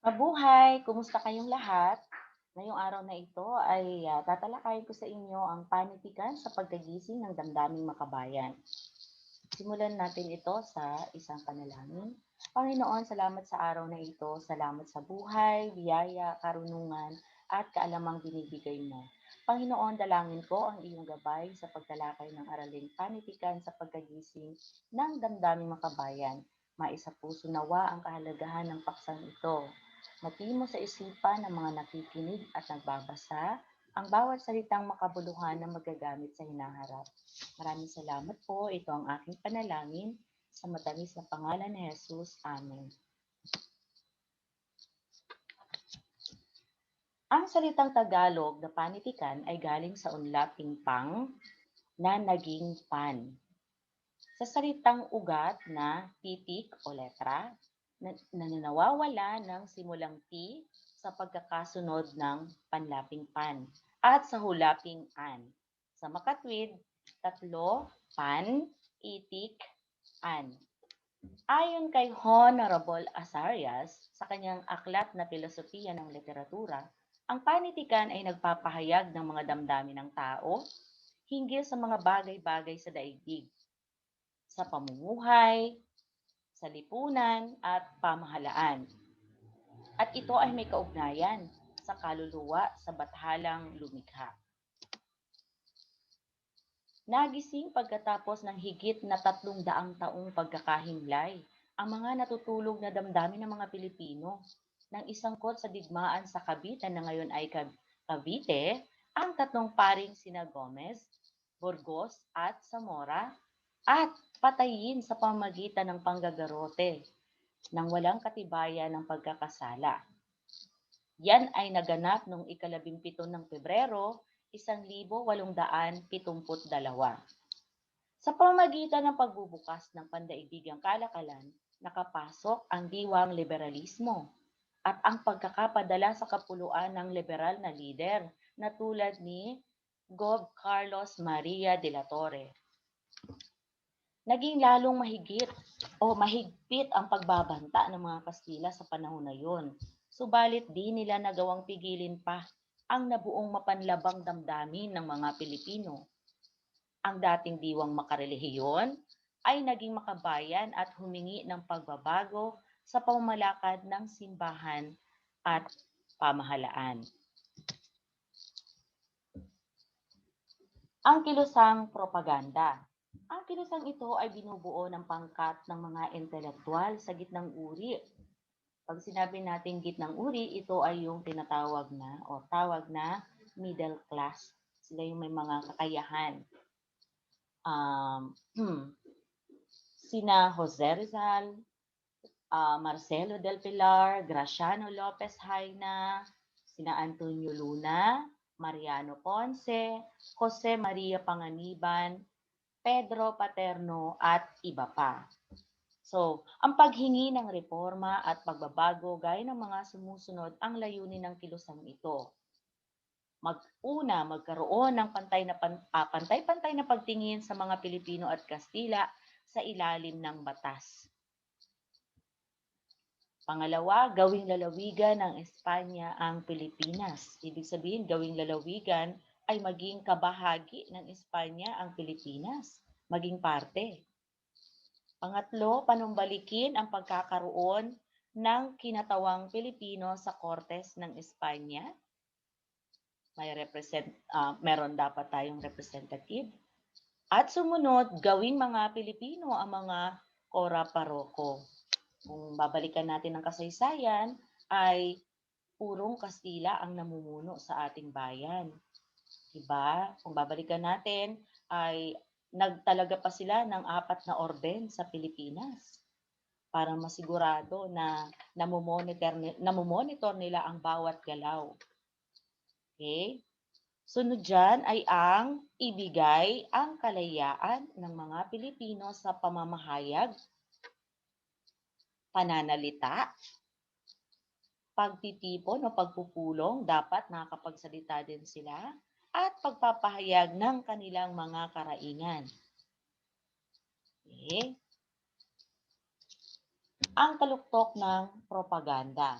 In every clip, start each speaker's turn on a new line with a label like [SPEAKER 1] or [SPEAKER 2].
[SPEAKER 1] Mabuhay! Kumusta kayong lahat? Ngayong araw na ito ay ah, tatalakayin ko sa inyo ang panitikan sa pagkagising ng damdaming makabayan. Simulan natin ito sa isang panalangin. Panginoon, salamat sa araw na ito. Salamat sa buhay, biyaya, karunungan, at kaalamang binibigay mo. Panginoon, dalangin ko ang iyong gabay sa pagtalakay ng araling panitikan sa pagkagising ng damdaming makabayan. Maisa puso nawa ang kahalagahan ng paksang ito. Matimo sa isipan ng mga nakikinig at nagbabasa ang bawat salitang makabuluhan na magagamit sa hinaharap. Maraming salamat po. Ito ang aking panalangin sa matamis na pangalan ni Jesus. Amen. Ang salitang Tagalog na panitikan ay galing sa unla pingpang na naging pan. Sa salitang ugat na titik o letra, na, na nawawala ng simulang T sa pagkakasunod ng panlaping pan at sa hulaping an. Sa makatwid, tatlo, pan, itik, an. Ayon kay Honorable Asarias, sa kanyang aklat na Filosofiya ng Literatura, ang panitikan ay nagpapahayag ng mga damdamin ng tao hinggil sa mga bagay-bagay sa daigdig, sa pamumuhay, sa lipunan at pamahalaan. At ito ay may kaugnayan sa kaluluwa sa bathalang lumikha. Nagising pagkatapos ng higit na tatlong daang taong pagkakahimlay ang mga natutulog na damdamin ng mga Pilipino nang isangkot sa digmaan sa Cavite na ngayon ay Cavite, ang tatlong paring sina Gomez, Burgos at Zamora at patayin sa pamagitan ng panggagarote nang walang katibayan ng pagkakasala. Yan ay naganap noong ikalabimpito ng Pebrero, 1872. Sa pamagitan ng pagbubukas ng pandaibigang kalakalan, nakapasok ang diwang liberalismo at ang pagkakapadala sa kapuluan ng liberal na lider na tulad ni Gov. Carlos Maria de la Torre naging lalong mahigit o mahigpit ang pagbabanta ng mga Kastila sa panahon na yon. Subalit di nila nagawang pigilin pa ang nabuong mapanlabang damdamin ng mga Pilipino. Ang dating diwang makarelihiyon ay naging makabayan at humingi ng pagbabago sa pamamalakad ng simbahan at pamahalaan. Ang kilusang propaganda ang kilusang ito ay binubuo ng pangkat ng mga intelektual sa gitnang uri. Pag sinabi natin gitnang uri, ito ay yung tinatawag na o tawag na middle class. Sila yung may mga kakayahan. Um, sina Jose Rizal, uh, Marcelo del Pilar, Graciano Lopez Haina, sina Antonio Luna, Mariano Ponce, Jose Maria Panganiban, Pedro Paterno at iba pa. So, ang paghingi ng reforma at pagbabago gaya ng mga sumusunod ang layunin ng kilusang ito. Mag-una, magkaroon ng pantay na ah, pantay-pantay na pagtingin sa mga Pilipino at Kastila sa ilalim ng batas. Pangalawa, gawing lalawigan ng Espanya ang Pilipinas. Ibig sabihin, gawing lalawigan ay maging kabahagi ng Espanya ang Pilipinas, maging parte. Pangatlo, panumbalikin ang pagkakaroon ng kinatawang Pilipino sa Kortes ng Espanya. May represent, uh, meron dapat tayong representative. At sumunod, gawing mga Pilipino ang mga Kora Paroko. Kung babalikan natin ang kasaysayan, ay purong Kastila ang namumuno sa ating bayan. Diba? Kung babalikan natin, ay nagtalaga pa sila ng apat na orden sa Pilipinas para masigurado na namomonitor, namomonitor nila ang bawat galaw. Okay? Sunod dyan ay ang ibigay ang kalayaan ng mga Pilipino sa pamamahayag, pananalita, pagtitipon o pagpupulong, dapat nakakapagsalita din sila, at pagpapahayag ng kanilang mga karaingan. Okay. Ang taluktok ng propaganda.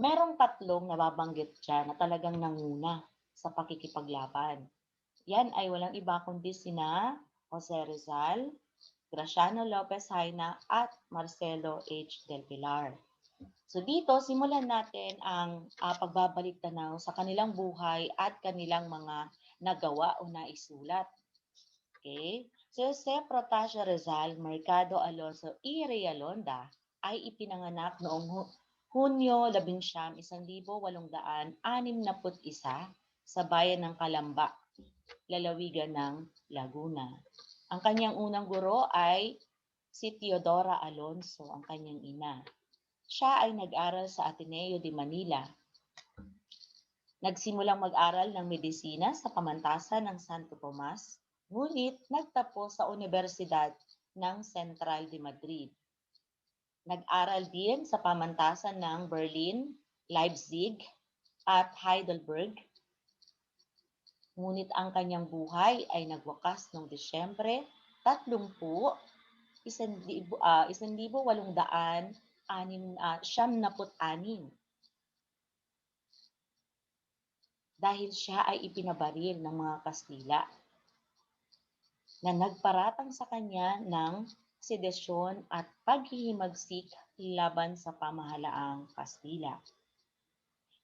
[SPEAKER 1] Merong tatlong nababanggit diyan na talagang nanguna sa pakikipaglaban. Yan ay walang iba kundi sina Jose Rizal, Graciano Lopez Haina at Marcelo H. Del Pilar. So dito, simulan natin ang uh, pagbabalik tanaw sa kanilang buhay at kanilang mga nagawa o naisulat. Okay? Si Jose Protasio Rizal Mercado Alonso y Realonda ay ipinanganak noong Hunyo 11, 1861 sa bayan ng Kalamba, lalawigan ng Laguna. Ang kanyang unang guro ay si Teodora Alonso, ang kanyang ina. Siya ay nag-aral sa Ateneo de Manila. Nagsimulang mag-aral ng medisina sa pamantasan ng Santo Tomas, ngunit nagtapos sa Universidad ng Central de Madrid. Nag-aral din sa pamantasan ng Berlin, Leipzig, at Heidelberg. Ngunit ang kanyang buhay ay nagwakas noong Disyembre 30, 1866 dahil siya ay ipinabaril ng mga Kastila na nagparatang sa kanya ng sedesyon at paghihimagsik laban sa pamahalaang Kastila.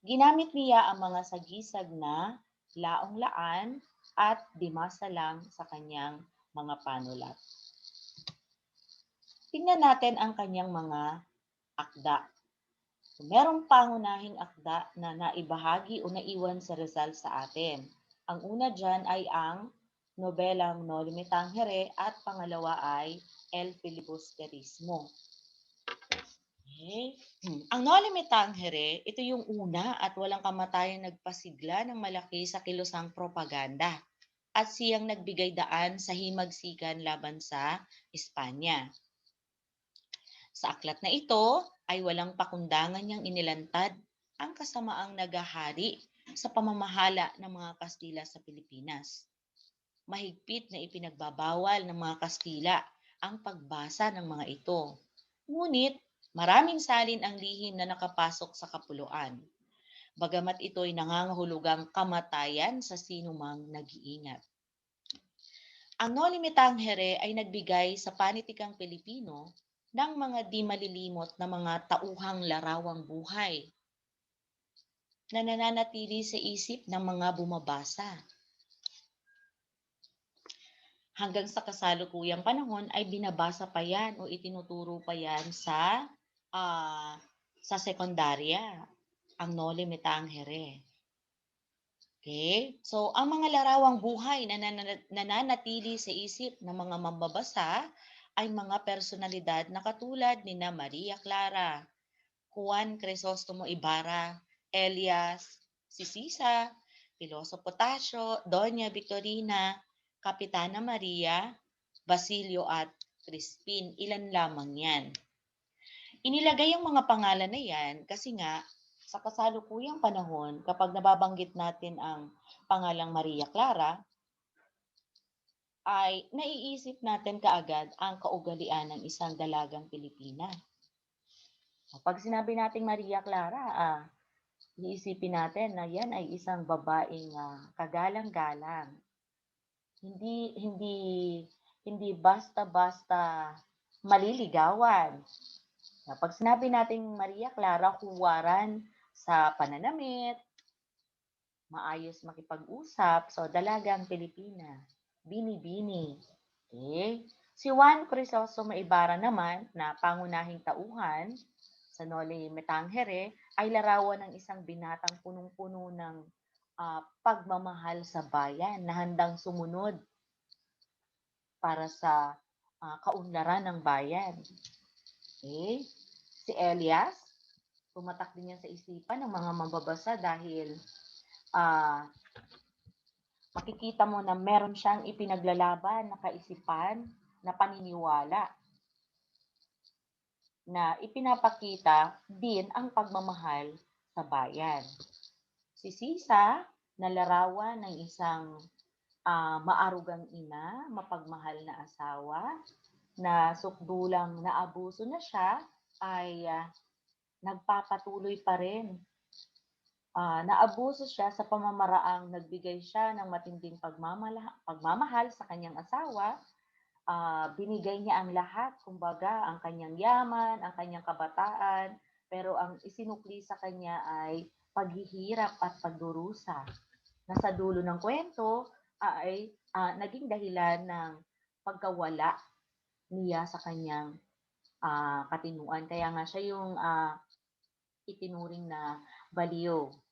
[SPEAKER 1] Ginamit niya ang mga sagisag na laong-laan at dimasalang sa kanyang mga panulat. Tingnan natin ang kanyang mga akda. Merong pangunahing akda na naibahagi o naiwan sa Rizal sa atin. Ang una dyan ay ang nobelang No Limitangere at pangalawa ay El Filibusterismo. Okay. Hmm. Ang No Limitangere, ito yung una at walang kamatayan nagpasigla ng malaki sa kilosang propaganda at siyang nagbigay daan sa himagsikan laban sa Espanya. Sa aklat na ito ay walang pakundangan niyang inilantad ang kasamaang nagahari sa pamamahala ng mga Kastila sa Pilipinas mahigpit na ipinagbabawal ng mga Kastila ang pagbasa ng mga ito. Ngunit maraming salin ang lihim na nakapasok sa kapuluan. Bagamat ito'y nangangahulugang kamatayan sa sinumang nag-iingat. Ang Noli Me Tangere ay nagbigay sa panitikang Pilipino ng mga di malilimot na mga tauhang larawang buhay na nananatili sa isip ng mga bumabasa hanggang sa kasalukuyang panahon ay binabasa pa yan o itinuturo pa yan sa uh, sa sekundarya, ang Noli Me Tangere. Okay? So, ang mga larawang buhay na nananatili sa isip ng mga mambabasa ay mga personalidad na katulad ni na Maria Clara, Juan Crisostomo Ibarra, Elias, Sisisa, Piloso Potasio, Doña Victorina, Kapitana Maria, Basilio at Crispin. Ilan lamang yan. Inilagay ang mga pangalan na yan kasi nga sa kasalukuyang panahon, kapag nababanggit natin ang pangalang Maria Clara, ay naiisip natin kaagad ang kaugalian ng isang dalagang Pilipina. Kapag sinabi nating Maria Clara, ah, iisipin natin na yan ay isang babaeng uh, kagalang-galang, hindi hindi hindi basta-basta maliligawan. Pag sinabi nating Maria Clara, huwaran sa pananamit, maayos makipag-usap, so dalagang Pilipina, bini-bini. Okay? Si Juan Crisostomo Ibarra naman, na pangunahing tauhan sa Noli Metangere, ay larawan ng isang binatang punong-puno ng uh, pagmamahal sa bayan na handang sumunod para sa uh, kaunlaran ng bayan. Okay? Si Elias, tumatak din yan sa isipan ng mga mababasa dahil uh, makikita mo na meron siyang ipinaglalaban na kaisipan na paniniwala na ipinapakita din ang pagmamahal sa bayan. Si Sisa, na larawan ng isang uh, maarugang ina, mapagmahal na asawa, na sukdulang naabuso na siya, ay uh, nagpapatuloy pa rin. Ah, naabuso siya sa pamamaraang nagbigay siya ng matinding pagmamala pagmamahal sa kanyang asawa, ah, binigay niya ang lahat, kumbaga ang kanyang yaman, ang kanyang kabataan, pero ang isinukli sa kanya ay paghihirap at pagdurusa. Na sa dulo ng kwento ay ah, naging dahilan ng pagkawala niya sa kanyang ah, katinuan. Kaya nga siya yung ah, itinuring na baliw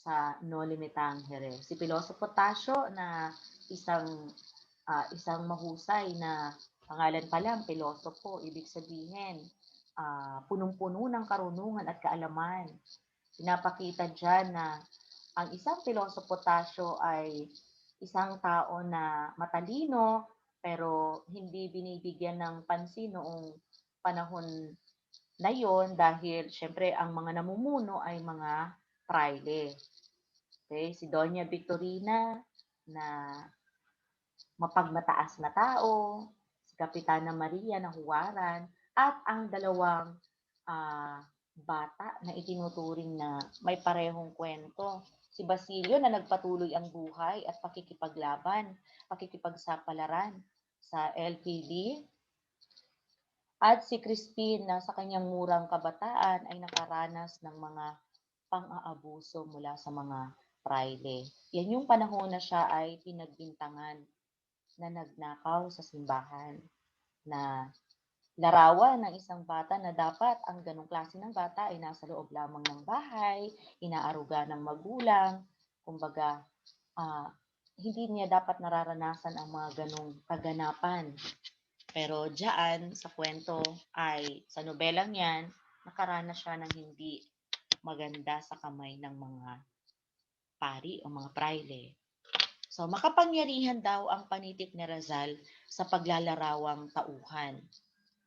[SPEAKER 1] sa Noli Me Tangere. Si Piloso Potasio na isang ah, isang mahusay na pangalan pa lang, pilosopo, ibig sabihin, ah, punong-puno ng karunungan at kaalaman. Pinapakita diyan na ang isang pilosopo Potasio ay isang tao na matalino pero hindi binibigyan ng pansin noong panahon na yon dahil syempre ang mga namumuno ay mga praile. Okay, si Doña Victorina na mapagmataas na tao, si Kapitana Maria na huwaran, at ang dalawang uh, bata na itinuturing na may parehong kwento. Si Basilio na nagpatuloy ang buhay at pakikipaglaban, pakikipagsapalaran sa LPD at si Christine na sa kanyang murang kabataan ay nakaranas ng mga pang-aabuso mula sa mga praile. Yan yung panahon na siya ay pinagbintangan na nagnakaw sa simbahan na larawan ng isang bata na dapat ang ganong klase ng bata ay nasa loob lamang ng bahay, inaaruga ng magulang, kumbaga uh, hindi niya dapat nararanasan ang mga ganong kaganapan pero diyan sa kwento ay sa nobelang 'yan, nakaranas siya ng hindi maganda sa kamay ng mga pari o mga praile. So makapangyarihan daw ang panitik ni Razal sa paglalarawang tauhan.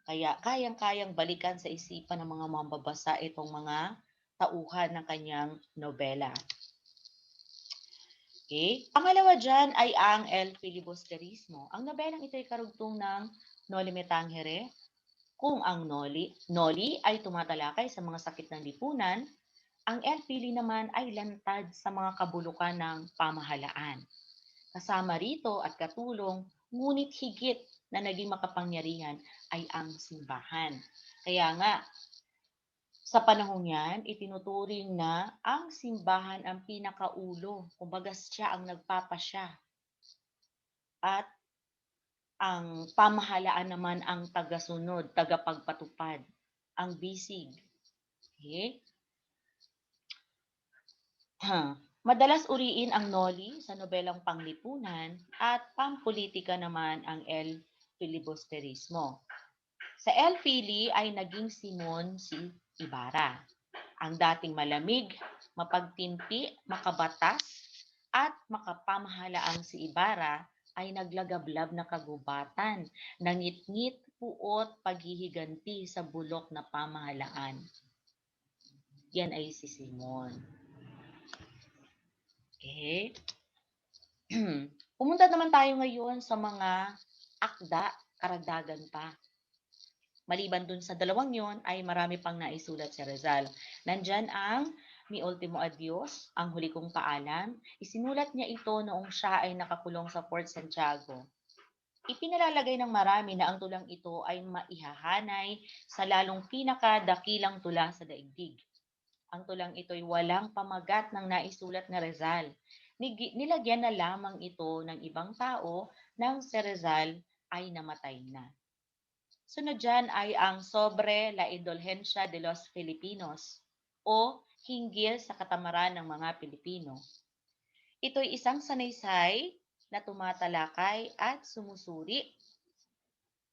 [SPEAKER 1] Kaya kayang-kayang balikan sa isipan ng mga mambabasa itong mga tauhan ng kanyang nobela. Okay? Pangalawa dyan ay ang El Filibusterismo. Ang nobelang ito ay karugtong ng Noli Me Tangere, kung ang Noli, Noli ay tumatalakay sa mga sakit ng lipunan, ang Elfili naman ay lantad sa mga kabulukan ng pamahalaan. Kasama rito at katulong, ngunit higit na naging makapangyarihan ay ang simbahan. Kaya nga, sa panahon yan, itinuturing na ang simbahan ang pinakaulo. Kumbaga siya ang nagpapasya. At ang pamahalaan naman ang tagasunod, tagapagpatupad, ang bisig. Okay? Madalas uriin ang noli sa nobelang panglipunan at pampolitika naman ang El Filibusterismo. Sa El Fili ay naging Simon si Ibarra, ang dating malamig, mapagtimpi, makabatas, at makapamahalaang si Ibarra ay naglagablab na kagubatan, nangitngit, puot, paghihiganti sa bulok na pamahalaan. Yan ay si Simon. Okay. Pumunta naman tayo ngayon sa mga akda, karagdagan pa. Maliban dun sa dalawang yon ay marami pang naisulat si Rizal. Nandyan ang Mi Ultimo Adios, ang huli kong paalam, isinulat niya ito noong siya ay nakakulong sa Fort Santiago. Ipinalalagay ng marami na ang tulang ito ay maihahanay sa lalong pinakadakilang tula sa daigdig. Ang tulang ito ay walang pamagat ng naisulat na Rizal. Nilagyan na lamang ito ng ibang tao nang si Rizal ay namatay na. Sunod dyan ay ang Sobre la Indulgencia de los Filipinos o hinggil sa katamaran ng mga Pilipino. Ito'y isang sanaysay na tumatalakay at sumusuri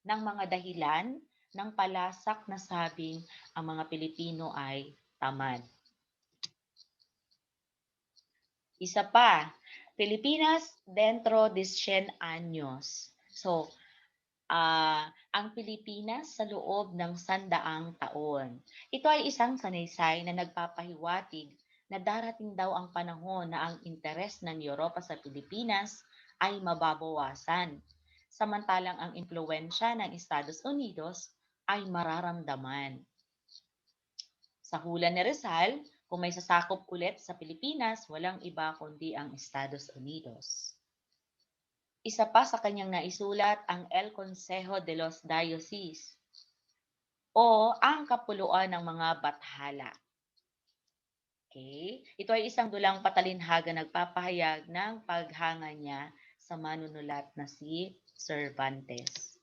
[SPEAKER 1] ng mga dahilan ng palasak na sabing ang mga Pilipino ay tamad. Isa pa, Pilipinas dentro de 100 años. So, uh, ang Pilipinas sa loob ng sandaang taon. Ito ay isang sanaysay na nagpapahiwatig na darating daw ang panahon na ang interes ng Europa sa Pilipinas ay mababawasan, samantalang ang impluensya ng Estados Unidos ay mararamdaman. Sa hula ni Rizal, kung may sasakop ulit sa Pilipinas, walang iba kundi ang Estados Unidos. Isa pa sa kanyang naisulat ang El Consejo de los Dioceses o ang kapuluan ng mga bathala. Okay? Ito ay isang dulang patalinhaga nagpapahayag ng paghanga niya sa manunulat na si Cervantes.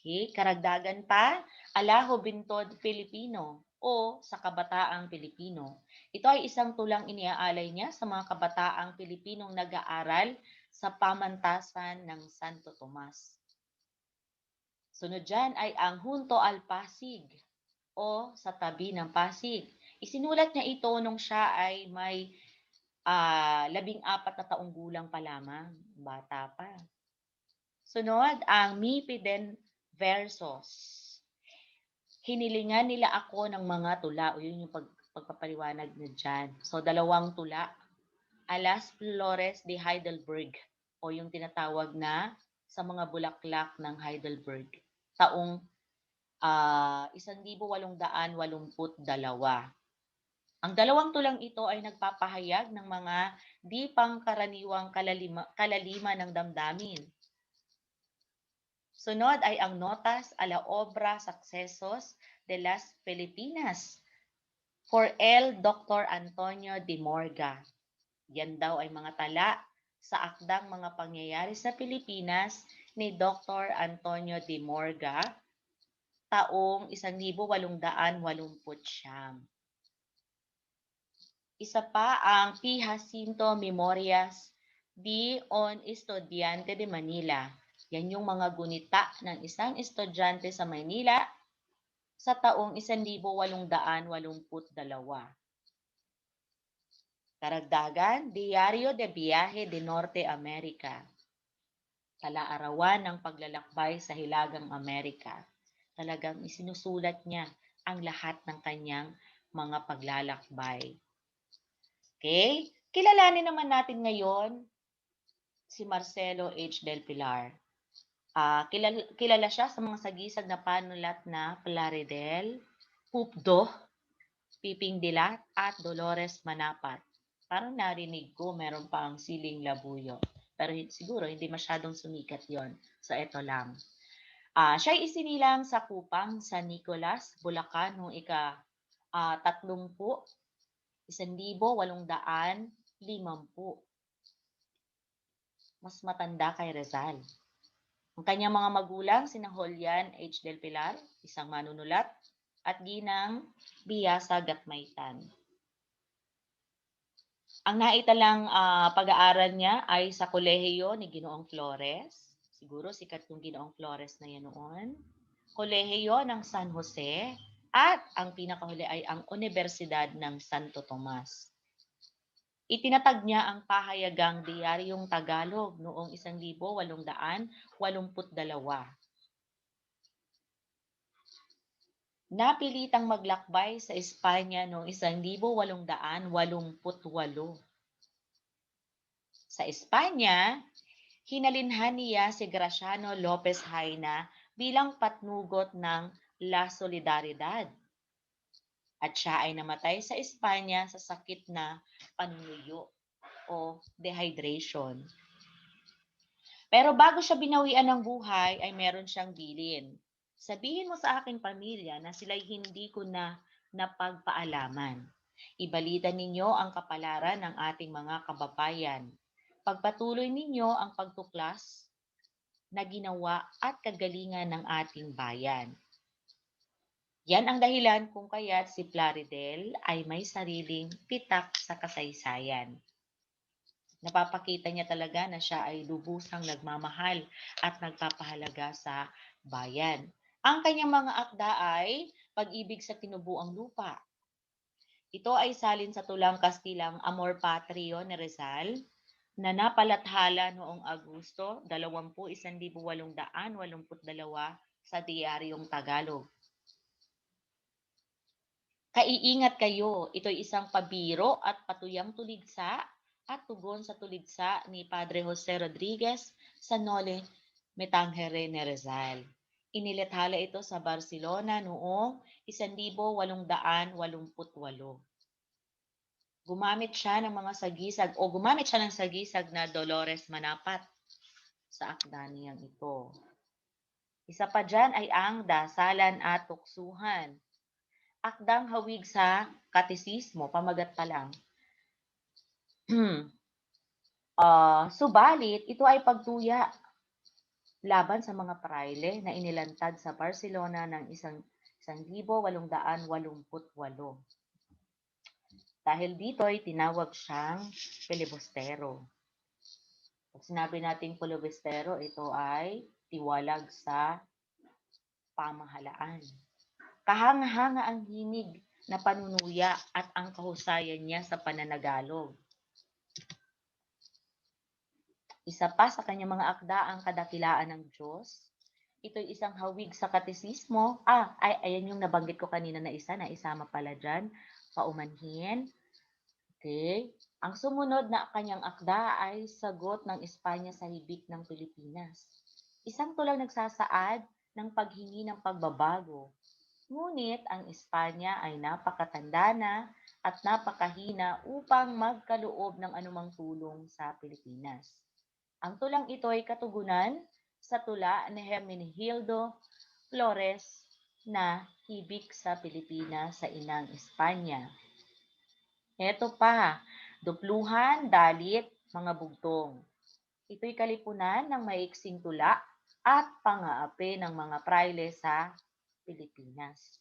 [SPEAKER 1] Okay? Karagdagan pa, Alaho Bintod Filipino o sa kabataang Pilipino. Ito ay isang tulang iniaalay niya sa mga kabataang Pilipinong nag-aaral sa pamantasan ng Santo Tomas. Sunod dyan ay ang Junto al Pasig o sa tabi ng Pasig. Isinulat niya ito nung siya ay may ah, labing apat na taong gulang pa lamang. Bata pa. Sunod, ang Mipiden Versos. Hinilingan nila ako ng mga tula. O yun yung pag, pagpapaliwanag na dyan. So, dalawang tula. Alas Flores de Heidelberg. O yung tinatawag na sa mga bulaklak ng Heidelberg. Taong ah, 1,882. Ang dalawang tulang ito ay nagpapahayag ng mga di pangkaraniwang kalalima, kalalima ng damdamin. Sunod ay ang Notas a la Obra Sucesos de las Filipinas for L. Dr. Antonio de Morga. Yan daw ay mga tala sa akdang mga pangyayari sa Pilipinas ni Dr. Antonio de Morga taong 1889. Isa pa ang P. Jacinto Memorias di on Estudiante de Manila. Yan yung mga gunita ng isang estudyante sa Manila sa taong 1882. Karagdagan, Diario de Viaje de Norte America. Kalaarawan ng paglalakbay sa Hilagang Amerika. Talagang isinusulat niya ang lahat ng kanyang mga paglalakbay. Okay? Kilalanin naman natin ngayon si Marcelo H. Del Pilar. Ah, kilala, kilala siya sa mga sagisag na panulat na Plaridel, Pupdo, Piping Dilat, at Dolores Manapat. Parang narinig ko, meron pa ang Siling Labuyo. Pero siguro hindi masyadong sumikat yon So ito lang. Ah, siya ay isinilang sa Kupang, San Nicolas, Bulacan noong ika ah, tatlumpu, isan libo, walong daan, limampu. Mas matanda kay Rizal. Ang kanyang mga magulang, sina Julian H. Del Pilar, isang manunulat, at Ginang Biasa Gatmaitan. Ang naitalang ah, pag-aaral niya ay sa kolehiyo ni Ginoong Flores. Siguro sikat yung Ginoong Flores na yan noon. Kolehiyo ng San Jose at ang pinakahuli ay ang Universidad ng Santo Tomas. Itinatag niya ang pahayagang diyaryong Tagalog noong 1882. Napilitang maglakbay sa Espanya noong 1888. Sa Espanya, hinalinhan niya si Graciano Lopez Haina bilang patnugot ng La Solidaridad. At siya ay namatay sa Espanya sa sakit na panunuyo o dehydration. Pero bago siya binawian ng buhay, ay meron siyang bilin. Sabihin mo sa aking pamilya na sila'y hindi ko na napagpaalaman. Ibalita ninyo ang kapalaran ng ating mga kababayan. Pagpatuloy ninyo ang pagtuklas na ginawa at kagalingan ng ating bayan. Yan ang dahilan kung kaya't si Plaridel ay may sariling pitak sa kasaysayan. Napapakita niya talaga na siya ay lubusang nagmamahal at nagpapahalaga sa bayan. Ang kanyang mga akda ay pag-ibig sa tinubuang lupa. Ito ay salin sa tulang Kastilang Amor Patrio ni Rizal na napalathala noong Agosto 21,882 sa Diaryong Tagalog. Kaiingat kayo, ito'y isang pabiro at patuyang tuligsa at tugon sa tuligsa ni Padre Jose Rodriguez sa Nole Metangere ni Rizal. Inilathala ito sa Barcelona noong 1888. Gumamit siya ng mga sagisag o gumamit siya ng sagisag na Dolores Manapat sa akda niyang ito. Isa pa dyan ay ang dasalan at tuksuhan. Akdang hawig sa katesismo, pamagat pa lang. uh, subalit, ito ay pagtuya laban sa mga praile na inilantad sa Barcelona ng isang 1888. Dahil dito ay tinawag siyang filibustero. Pag sinabi nating filibustero, ito ay tiwalag sa pamahalaan. Kahanga-hanga ang hinig na panunuya at ang kahusayan niya sa pananagalog. Isa pa sa kanyang mga akda ang kadakilaan ng Diyos. Ito'y isang hawig sa katesismo. Ah, ay, ayan yung nabanggit ko kanina na isa, na isama pala dyan paumanhin. Okay. Ang sumunod na kanyang akda ay sagot ng Espanya sa hibik ng Pilipinas. Isang tulang nagsasaad ng paghingi ng pagbabago. Ngunit ang Espanya ay napakatanda na at napakahina upang magkaloob ng anumang tulong sa Pilipinas. Ang tulang ito ay katugunan sa tula ni Hermenegildo Flores na hibik sa Pilipinas sa inang Espanya. Ito pa, dupluhan, dalit, mga bugtong. Ito'y kalipunan ng maiksing tula at pangaapi ng mga praile sa Pilipinas.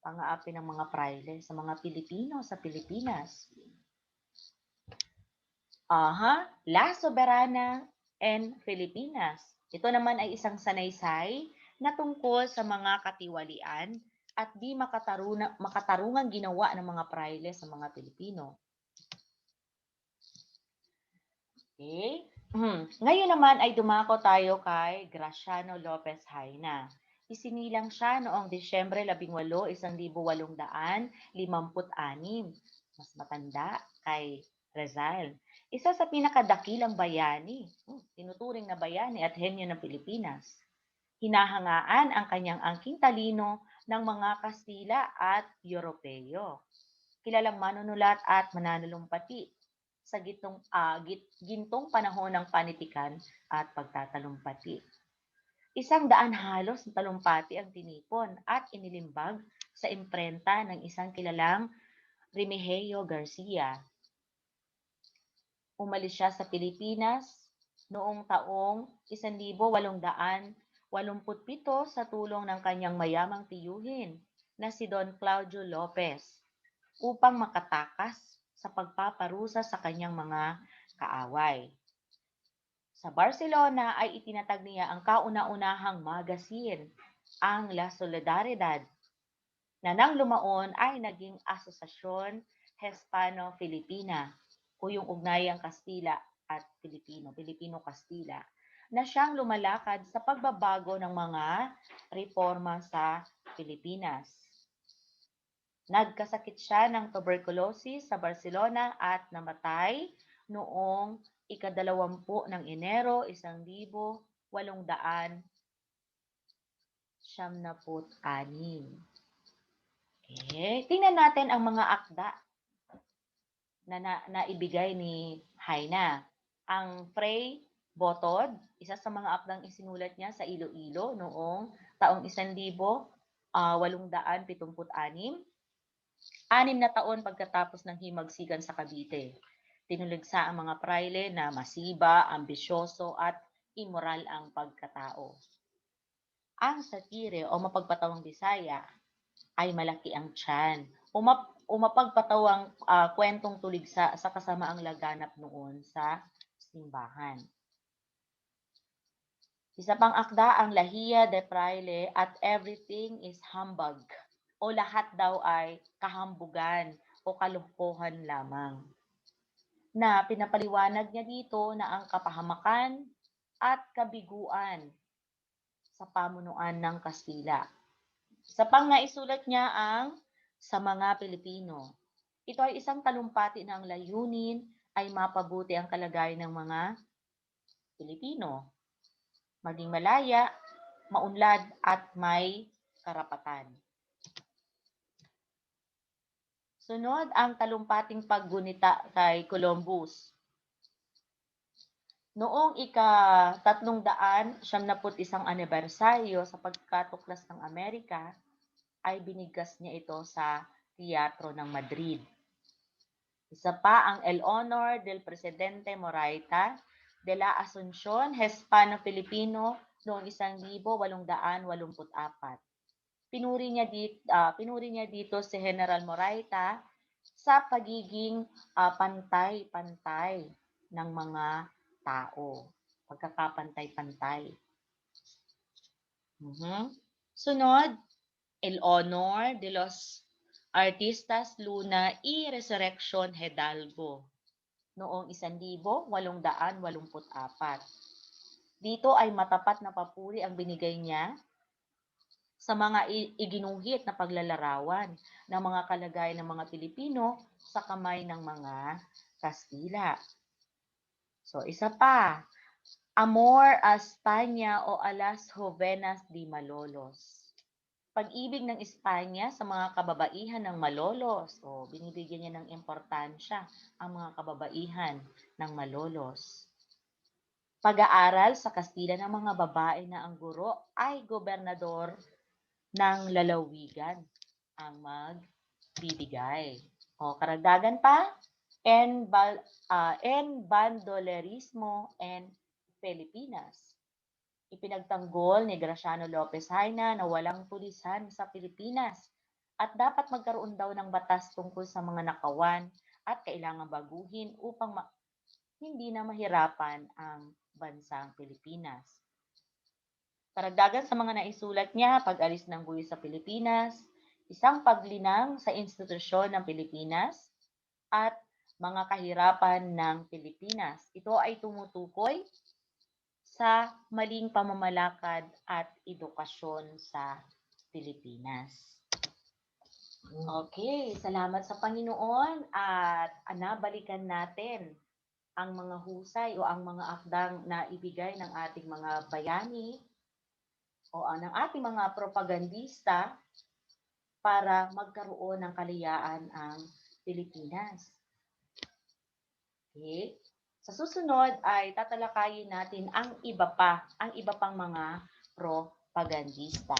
[SPEAKER 1] Pangaapi ng mga praile sa mga Pilipino sa Pilipinas. Aha, La Soberana and Filipinas. Ito naman ay isang sanaysay na tungkol sa mga katiwalian at di makataruna, makatarungang ginawa ng mga praile sa mga Pilipino. Okay? Hmm. Ngayon naman ay dumako tayo kay Graciano Lopez Haina. Isinilang siya noong Disyembre 18, 1856. Mas matanda kay Rizal. Isa sa pinakadakilang bayani, hmm, tinuturing na bayani at henyo ng Pilipinas hinahangaan ang kanyang angking talino ng mga Kastila at Europeo. Kilalang manunulat at mananulumpati sa gitong, uh, gintong panahon ng panitikan at pagtatalumpati. Isang daan halos ng talumpati ang tinipon at inilimbag sa imprenta ng isang kilalang Remigio Garcia. Umalis siya sa Pilipinas noong taong 1800 87 sa tulong ng kanyang mayamang tiyuhin na si Don Claudio Lopez upang makatakas sa pagpaparusa sa kanyang mga kaaway. Sa Barcelona ay itinatag niya ang kauna-unahang magasin, ang La Solidaridad, na nang lumaon ay naging Asosasyon Hispano-Filipina o yung ugnayang Kastila at Pilipino, Pilipino-Kastila na siyang lumalakad sa pagbabago ng mga reforma sa Pilipinas. Nagkasakit siya ng tuberculosis sa Barcelona at namatay noong ikadalawampu ng Enero, isang libo, walong daan, siyam na put anim. Okay. Tingnan natin ang mga akda na, na naibigay ni Haina. Ang Frey Botod, isa sa mga akdang isinulat niya sa Iloilo noong taong 1876. Anim na taon pagkatapos ng himagsikan sa Cavite. Tinuligsa ang mga praile na masiba, ambisyoso at immoral ang pagkatao. Ang satire o mapagpatawang Bisaya ay malaki ang tiyan o, o mapagpatawang uh, kwentong tuligsa sa kasamaang laganap noon sa simbahan. Isa pang akda ang Lahia de Fraile at everything is humbug o lahat daw ay kahambugan o kalukuhan lamang. Na pinapaliwanag niya dito na ang kapahamakan at kabiguan sa pamunuan ng Kastila. Sa pang naisulat niya ang sa mga Pilipino. Ito ay isang talumpati na ang layunin ay mapabuti ang kalagayan ng mga Pilipino maging malaya, maunlad at may karapatan. Sunod ang talumpating paggunita kay Columbus. Noong ika-300 isang anibersaryo sa pagkatuklas ng Amerika, ay binigkas niya ito sa Teatro ng Madrid. Isa pa ang El Honor del Presidente Moraita de la Asuncion Hispano-Filipino noong 1884. Pinuri niya, dito, uh, pinuri niya dito si General Moraita sa pagiging uh, pantay-pantay ng mga tao. Pagkakapantay-pantay. Mm-hmm. Sunod, El Honor de los Artistas Luna y Resurrection Hidalgo noong 1884. Dito ay matapat na papuri ang binigay niya sa mga iginuhit na paglalarawan ng mga kalagayan ng mga Pilipino sa kamay ng mga Kastila. So, isa pa, Amor a España o a las Jovenas de Malolos. Pag-ibig ng Espanya sa mga kababaihan ng Malolos. O, binibigyan niya ng importansya ang mga kababaihan ng Malolos. Pag-aaral sa Kastila ng mga babae na ang guro ay gobernador ng lalawigan ang magbibigay. O, karagdagan pa, en, bal, uh, en bandolerismo en Pilipinas. Ipinagtanggol ni Graciano Lopez Haina na walang pulisan sa Pilipinas at dapat magkaroon daw ng batas tungkol sa mga nakawan at kailangan baguhin upang hindi na mahirapan ang bansang Pilipinas. Karagdagan sa mga naisulat niya, pag-alis ng buwis sa Pilipinas, isang paglinang sa institusyon ng Pilipinas, at mga kahirapan ng Pilipinas. Ito ay tumutukoy sa maling pamamalakad at edukasyon sa Pilipinas. Okay, salamat sa Panginoon at anabalikan natin ang mga husay o ang mga akdang na ibigay ng ating mga bayani o ng ating mga propagandista para magkaroon ng kaliyaan ang Pilipinas. Okay? Sa susunod ay tatalakayin natin ang iba pa, ang iba pang mga propagandista.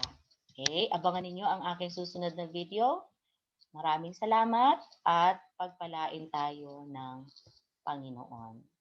[SPEAKER 1] Okay? Abangan ninyo ang aking susunod na video. Maraming salamat at pagpalain tayo ng Panginoon.